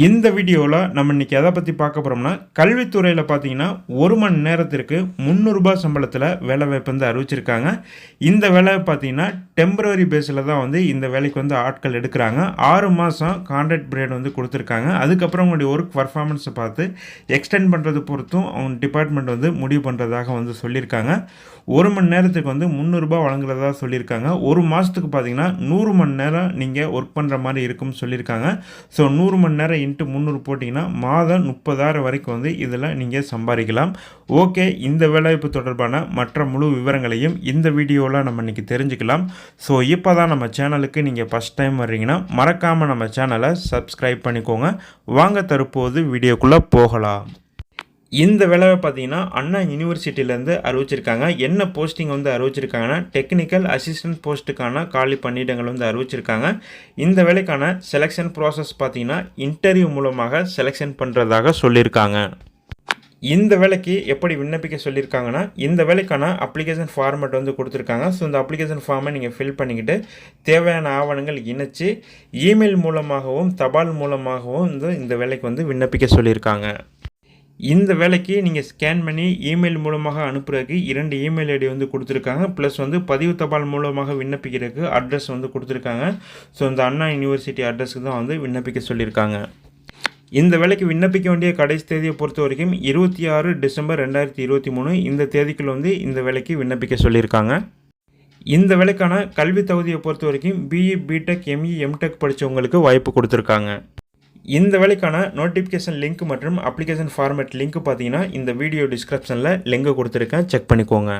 இந்த வீடியோவில் நம்ம இன்றைக்கி எதை பற்றி பார்க்க போகிறோம்னா கல்வித்துறையில் பார்த்தீங்கன்னா ஒரு மணி நேரத்திற்கு முந்நூறுரூபா சம்பளத்தில் வேலை வாய்ப்பு வந்து அறிவிச்சிருக்காங்க. இந்த வேலை பார்த்தீங்கன்னா டெம்பரரி பேஸில் தான் வந்து இந்த வேலைக்கு வந்து ஆட்கள் எடுக்கிறாங்க. ஆறு மாதம் கான்ட்ராக்ட் பீரியட் வந்து கொடுத்துருக்காங்க. அதுக்கப்புறம் அவங்களுடைய ஒர்க் பர்ஃபார்மன்ஸை பார்த்து எக்ஸ்டெண்ட் பண்ணுறது பொறுத்தும் அவங்க டிபார்ட்மெண்ட் வந்து முடிவு பண்ணுறதாக வந்து சொல்லியிருக்காங்க. ஒரு மணி நேரத்துக்கு வந்து முந்நூறுரூபா வழங்குறதா சொல்லியிருக்காங்க. ஒரு மாதத்துக்கு பார்த்தீங்கன்னா நூறு மணி நேரம் நீங்கள் ஒர்க் பண்ணுற மாதிரி இருக்கும்னு சொல்லியிருக்காங்க. ஸோ நூறு மணி நேரம் இன்ட்டு முந்நூறு போட்டிங்கன்னா மாதம் முப்பதாயிரம் வரைக்கும் வந்து இதில் நீங்கள் சம்பாதிக்கலாம். ஓகே இந்த வேலைவாய்ப்பு தொடர்பான மற்ற முழு விவரங்களையும் இந்த வீடியோவில் நம்ம இன்றைக்கி தெரிஞ்சுக்கலாம். ஸோ இப்போ தான் நம்ம சேனலுக்கு நீங்கள் ஃபஸ்ட் டைம் வர்றீங்கன்னா மறக்காமல் நம்ம சேனலை சப்ஸ்கிரைப் பண்ணிக்கோங்க. வாங்க தற்போது வீடியோக்குள்ளே போகலாம். இந்த வேலையை பார்த்தீங்கன்னா அண்ணா யூனிவர்சிட்டியிலேருந்து அறிவிச்சிருக்காங்க. என்ன போஸ்டிங் வந்து அறிவிச்சிருக்காங்கன்னா டெக்னிக்கல் அசிஸ்டன்ட் போஸ்ட்டுக்கான காலி பணியிடங்கள் வந்து அறிவிச்சிருக்காங்க. இந்த வேலைக்கான செலெக்ஷன் ப்ராசஸ் பார்த்தீங்கன்னா இன்டர்வியூ மூலமாக செலெக்ஷன் பண்ணுறதாக சொல்லியிருக்காங்க. இந்த வேலைக்கு எப்படி விண்ணப்பிக்க சொல்லியிருக்காங்கன்னா இந்த வேலைக்கான அப்ளிகேஷன் ஃபார்மேட் வந்து கொடுத்துருக்காங்க. ஸோ இந்த அப்ளிகேஷன் ஃபார்மை நீங்கள் ஃபில் பண்ணிக்கிட்டு தேவையான ஆவணங்கள் இணைச்சி இமெயில் மூலமாகவும் தபால் மூலமாகவும் வந்து இந்த வேலைக்கு வந்து விண்ணப்பிக்க சொல்லியிருக்காங்க. இந்த வேலைக்கு நீங்கள் ஸ்கேன் பண்ணி இமெயில் மூலமாக அனுப்புறதுக்கு இரண்டு இமெயில் ஐடி வந்து கொடுத்துருக்காங்க. ப்ளஸ் வந்து பதிவு தபால் மூலமாக விண்ணப்பிக்கிறதுக்கு அட்ரஸ் வந்து கொடுத்துருக்காங்க. ஸோ இந்த அண்ணா யூனிவர்சிட்டி அட்ரஸுக்கு தான் வந்து விண்ணப்பிக்க சொல்லியிருக்காங்க. இந்த வேலைக்கு விண்ணப்பிக்க வேண்டிய கடைசி தேதியை பொறுத்த வரைக்கும் இருபத்தி ஆறு டிசம்பர் ரெண்டாயிரத்தி இருபத்தி மூணு. இந்த தேதிக்குள்ள வந்து இந்த வேலைக்கு விண்ணப்பிக்க சொல்லியிருக்காங்க. இந்த வேலைக்கான கல்வி தகுதியை பொறுத்த வரைக்கும் பிஇ பிடெக் எம்இ எம்டெக் படித்தவங்களுக்கு வாய்ப்பு கொடுத்துருக்காங்க. இந்த வேலைக்கான நோட்டிஃபிகேஷன் லிங்க் மற்றும் அப்ளிகேஷன் ஃபார்மேட் லிங்க் பார்த்தீங்கன்னா இந்த வீடியோ டிஸ்கிரிப்ஷனில் லிங்க் கொடுத்துருக்கேன். செக் பண்ணிக்கோங்க.